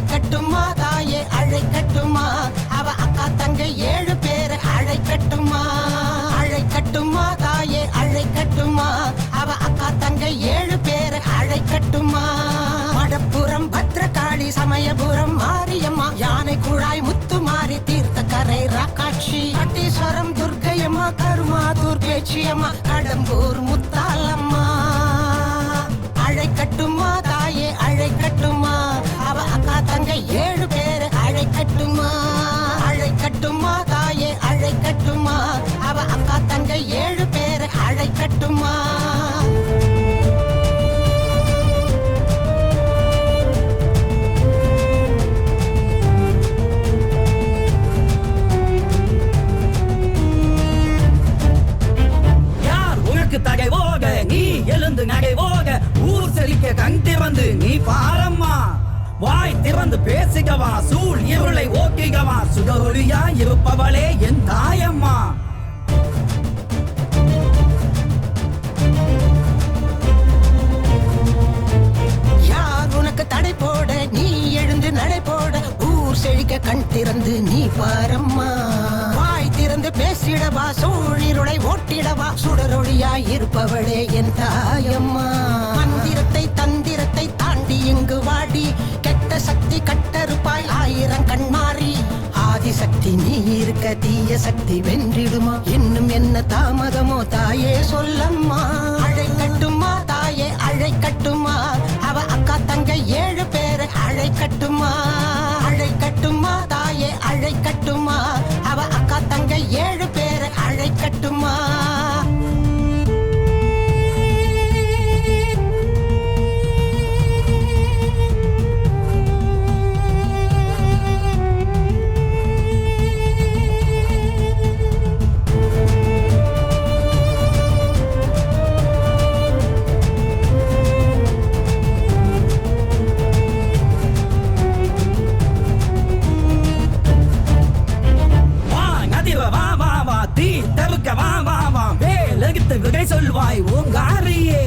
அழைக்கட்டுமா? தாயே அழைக்கட்டுமா? அவ அக்கா தங்கை ஏழு பேர் அழைக்கட்டுமா? அழைக்கட்டுமா தாயே அழைக்கட்டுமா? அவ அக்கா தங்கை ஏழு பேர் அழைக்கட்டுமா? மடப்புறம் பத்திரகாளி சமயபுரம் மாரியம்மா யானை குழாய் முத்து மாறி தீர்த்த கரை ராக்காட்சி பட்டீஸ்வரம் துர்க்கையம்மா கருமா துர்கேச்சியம்மா கடம்பூர் முத்து அழைக்கட்டுமா தாயே அழைக்கட்டுமா அவ அக்கா தங்க ஏழு பேரை அழைக்கட்டுமா யார் உனக்கு தகை போக? நீ எழுந்து நகை போக. ஊர் செழிக்க கண் திறந்து நீ வாய் திறந்து பேசுகவா சூழ் இருளை ஓக்கிகவா சுடரொளியா இருப்பவளே என் தாயம்மா. யார் உனக்கு தடை போட நீ எழுந்து நடை போட ஊர் செழிக்க கண் திறந்து நீ பாரம்மா. வாய் திறந்து பேசிடவா சூழிருளை ஓட்டிடவா சுடரொளியாய் இருப்பவளே என் தாயம்மா. கட்டறுப்பாய் ஆயிரம் கண்மாறி. ஆதிசக்தி நீ இருக்க தீய சக்தி வென்றிடுமா? இன்னும் என்ன தாமதமோ தாயே சொல்லம்மா. வேலெடுத்து சொல்வாய் ஓங்காரியே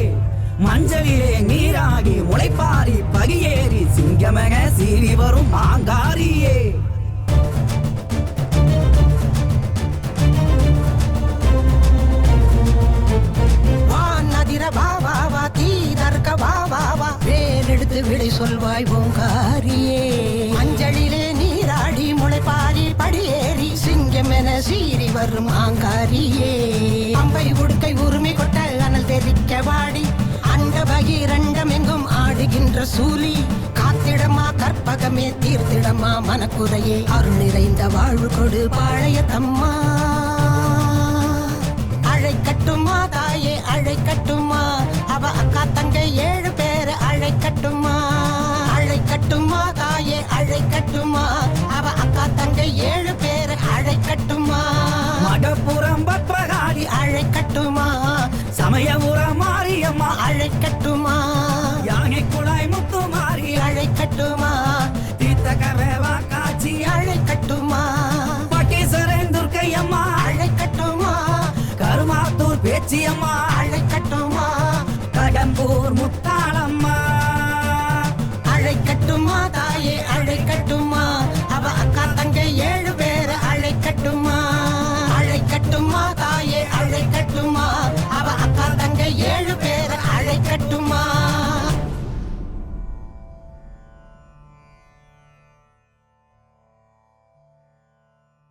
மஞ்சளிலே நீராகி முளைப்பாரி பகியேறி சிங்கமக சீறி வரும் ஆங்காரியே வா நதிர வா வா விடை சொல்வாய் ஓங்காரியே மஞ்சளிலே நீராடி முளைப்பாரி படியேறி சிங்கம் என சீறி வரும் ஆங்காரியே அனல் தெரிக்க வாடி அண்ட பகிரண்டம் எங்கும் ஆடுகின்ற சூலி. காத்திடமா கற்பகமே தீர்த்திடமா மனக்குறையே. அருள் நிறைந்த வாழ்வு கொடு பாழைய தம்மா. அழைக்கட்டுமா தாயே அழைக்கட்டுமா அவ அக்கா தங்கை ஏழு பேர் அழைக்கட்டுமா அழைக்கட்டுமா தாயே அழைக்கட்டுமா கருமாத்தூர் அழைக்கட்டுமா கடம்பூர் முத்தா